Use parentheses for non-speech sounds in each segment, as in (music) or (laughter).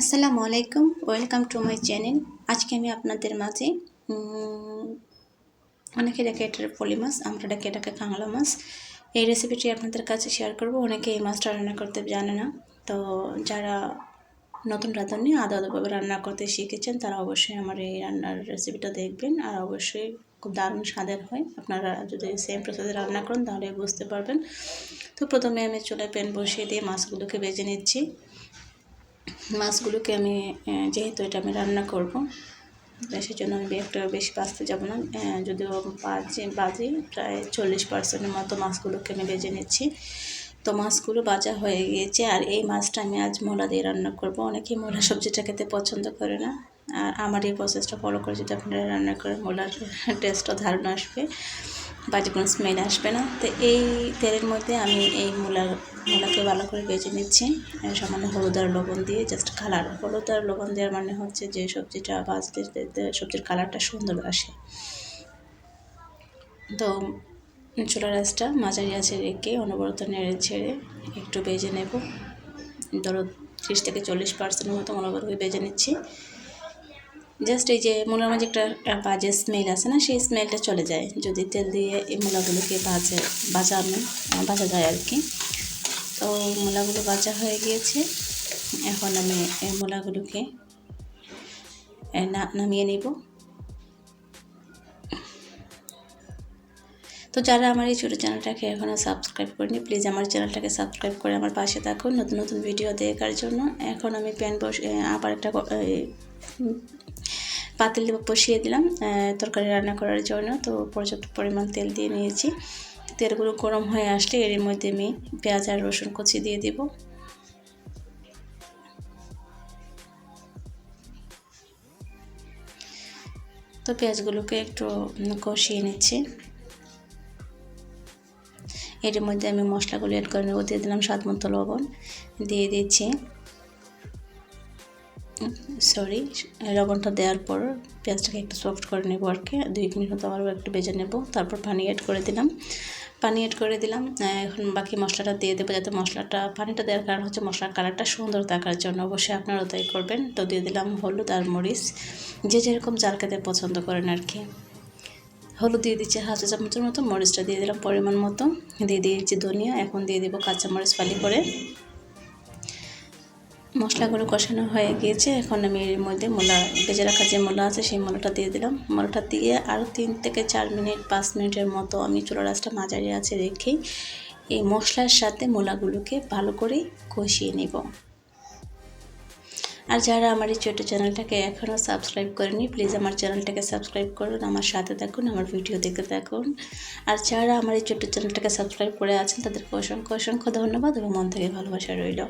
আসসালামু আলাইকুম, welcome to my channel. আজকে আমি আপনাদের মাঝে অনেকে ডাকে এটা পলি মাছ, আমরা ডাকে এটাকে কাঁংলা মাছ। এই রেসিপিটি আপনাদের কাছে শেয়ার করব। অনেকে এই মাছটা রান্না করতে জানে না। তো যারা নতুন রাঁধুনি আদা আদাভাবে রান্না করতে শিখেছেন, তারা অবশ্যই আমার এই রান্নার রেসিপিটা দেখবেন। আর অবশ্যই খুব দারুণ স্বাদের হয়। আপনারা যদি সেম প্রসেসে রান্না করেন, তাহলে বুঝতে পারবেন। তো প্রথমে আমি চুলায় প্যান বসিয়ে দিয়ে মাছগুলোকে ভেজে নিচ্ছি। মাছগুলোকে আমি যেহেতু এটা আমি রান্না করব সেই জন্য আমি একটা বেশি বাঁচতে যাব না। যদিও বাজে বাজে, প্রায় চল্লিশ পার্সেন্টের মতো মাছগুলোকে আমি ভেজে নিচ্ছি। তো মাছগুলো বাজা হয়ে গিয়েছে, আর এই মাছটা আমি আজ মোলা দিয়ে রান্না করব। অনেকেই মোলা সবজিটা খেতে পছন্দ করে না, আর আমার এই প্রসেসটা ফলো করে যদি আপনারা রান্না করেন, মোলার (laughs) টেস্টও ধারণা আসবে। বাজে কোনো স্মেল আসবে না। তো এই তেলের মধ্যে আমি এই মূলার, মূলাকে ভালো করে বেজে নিচ্ছি। সামান্য হলুদ আর লবণ দিয়ে জাস্ট কালার হলুদ আর লবণ দেওয়ার মানে হচ্ছে যে সবজিটা দিতে সবজির কালারটা সুন্দর আসে। তো চুলা রাসটা মাঝারি আছে রেখে অনবরত নেড়ে ছেড়ে একটু বেজে নেব। ধরো ত্রিশ থেকে চল্লিশ পার্সেন্টের মতো অনবরত বেজে নিচ্ছি। জাস্ট এই যে মূলার মাঝে একটা বাজে স্মেল আছে না, সেই স্মেলটা চলে যায়। যদি তেল দিয়ে এই মূলাগুলোকে ভাজে বাজানো ভাজা যায় আর কি তো মূলাগুলো ভাজা হয়ে গিয়েছে। এখন আমি এই মূলাগুলোকে নামিয়ে নিব। তো যারা আমার এই ছোটো চ্যানেলটাকে এখনও সাবস্ক্রাইব করেনি প্লিজ আমার চ্যানেলটাকে সাবস্ক্রাইব করে আমার পাশে থাকুন। নতুন নতুন ভিডিও দেখার জন্য। এখন আমি প্যান বস আবার একটা পাতিল বসিয়ে দিলাম তরকারি রান্না করার জন্য। তো পর্যাপ্ত পরিমাণ তেল দিয়ে নিয়েছি। তেলগুলো গরম হয়ে আসলে এর মধ্যে আমি পেঁয়াজ আর রসুন কুচি দিয়ে দিব। তো পেঁয়াজগুলোকে একটু কষিয়ে নিচ্ছি। এর মধ্যে আমি মশলাগুলো অ্যাড করে নেব। দিয়ে দিলাম স্বাদ মতো লবণ। দিয়ে দিচ্ছি। সরি লবণটা দেওয়ার পর পেঁয়াজটাকে একটু সফট করে নেব আর কি। দুই মিনিট মতো আবারও একটু ভেজে নেব। তারপর পানি অ্যাড করে দিলাম। পানি অ্যাড করে দিলাম। এখন বাকি মশলাটা দিয়ে দেবো যাতে মশলাটা, পানিটা দেওয়ার কারণ হচ্ছে মশলার কালারটা সুন্দর থাকার জন্য। অবশ্যই আপনারাও তাই করবেন। তো দিয়ে দিলাম হলুদ আর মরিচ। যে যেরকম জাল খেতে পছন্দ করেন আর কি। হলুদ দিয়ে দিচ্ছি হাফ চামচের মতো। মরিচটা দিয়ে দিলাম পরিমাণ মতো। দিয়ে দিয়েছি ধনিয়া। এখন দিয়ে দেবো কাঁচামরিচ ফালি করে। মশলাগুলো কষানো হয়ে গিয়েছে, এখন আমি এর মধ্যে মূলা, ভেজে রাখা যে মূলা আছে সেই মূলাটা দিয়ে দিলাম। মূলাটা দিয়ে আরও তিন থেকে চার মিনিট, পাঁচ মিনিটের মতো আমি চুলা রাসটা মাঝারি আছে রেখেই এই মশলার সাথে মূলাগুলোকে ভালো করে কষিয়ে নেব। আর যারা আমার এই ছোটো চ্যানেলটাকে এখনও সাবস্ক্রাইব করেনি, প্লিজ আমার চ্যানেলটাকে সাবস্ক্রাইব করুন, আমার সাথে থাকুন, আমার ভিডিও দেখতে থাকুন। আর যারা আমার এই ছোট্ট চ্যানেলটাকে সাবস্ক্রাইব করে আছেন, তাদেরকে অসংখ্য অসংখ্য ধন্যবাদ এবং মন থেকে ভালোবাসা রইল।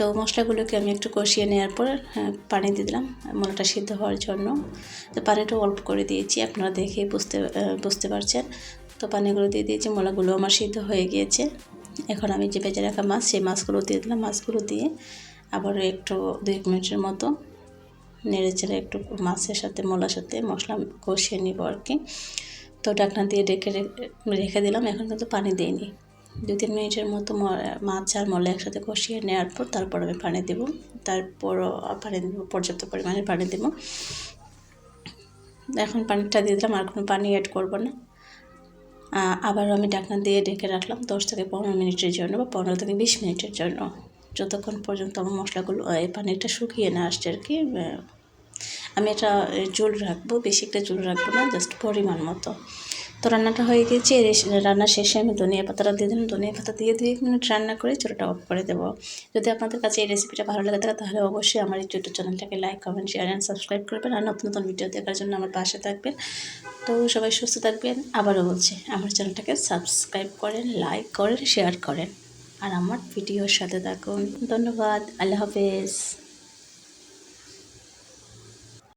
তো মশলাগুলোকে আমি একটু কষিয়ে নেওয়ার পর হ্যাঁ, পানি দিয়ে দিলাম মূলাটা সিদ্ধ হওয়ার জন্য। তো পানিটা অল্প করে দিয়েছি আপনারা দেখেই বুঝতে বুঝতে পারছেন। তো পানিগুলো দিয়ে দিয়েছি মলাগুলো আমার সিদ্ধ হয়ে গিয়েছে। এখন আমি যে ভেজে রাখা মাছ সেই মাছগুলো দিয়ে দিলাম। মাছগুলো দিয়ে আবার একটু দুই মিনিটের মতো নেড়ে চেড়ে একটু মাছের সাথে মূলার সাথে মশলা কষিয়ে নিব আর কি। তো ডাকনা দিয়ে রেখে রেখে দিলাম এখন কিন্তু পানি দিইনি। দু তিন মিনিটের মতো মাছ আর মলে একসাথে কষিয়ে নেওয়ার পর তারপর আমি পানি দেবো। তারপরও পানি দেবো, পর্যাপ্ত পরিমাণে পানি দেবো। এখন পানিটা দিয়ে দিলাম, আর কোনো পানি অ্যাড করব না। আবারও আমি ঢাকনা দিয়ে ডেকে রাখলাম, দশ থেকে পনেরো মিনিটের জন্য বা পনেরো থেকে বিশ মিনিটের জন্য। যতক্ষণ পর্যন্ত আমার মশলাগুলো, এই পানিটা শুকিয়ে না আসছে আর কি আমি এটা জল রাখব, বেশি একটা জল রাখব না জাস্ট পরিমাণ মতো। তো রান্নাটা হয়ে গেছে রান্না শেষে আমি ধনিয়া পাতাটা দিয়ে দিলাম। ধনিয়া পাতা দিয়ে দুই মিনিট রান্না করে চুলাটা অফ করে দেবো। যদি আপনাদের কাছে এই রেসিপিটা ভালো লাগে থাকে, তাহলে অবশ্যই আমার এই ছোটো চ্যানেলটাকে like comment share and subscribe করবেন। আর নতুন নতুন ভিডিও দেখার জন্য আমার পাশে থাকবেন। তো সবাই সুস্থ থাকবেন। আবারও বলছি, আমার চ্যানেলটাকে সাবস্ক্রাইব করেন লাইক করেন শেয়ার করেন। আর আমার ভিডিওর সাথে থাকুন। ধন্যবাদ। আল্লাহ হাফেজ।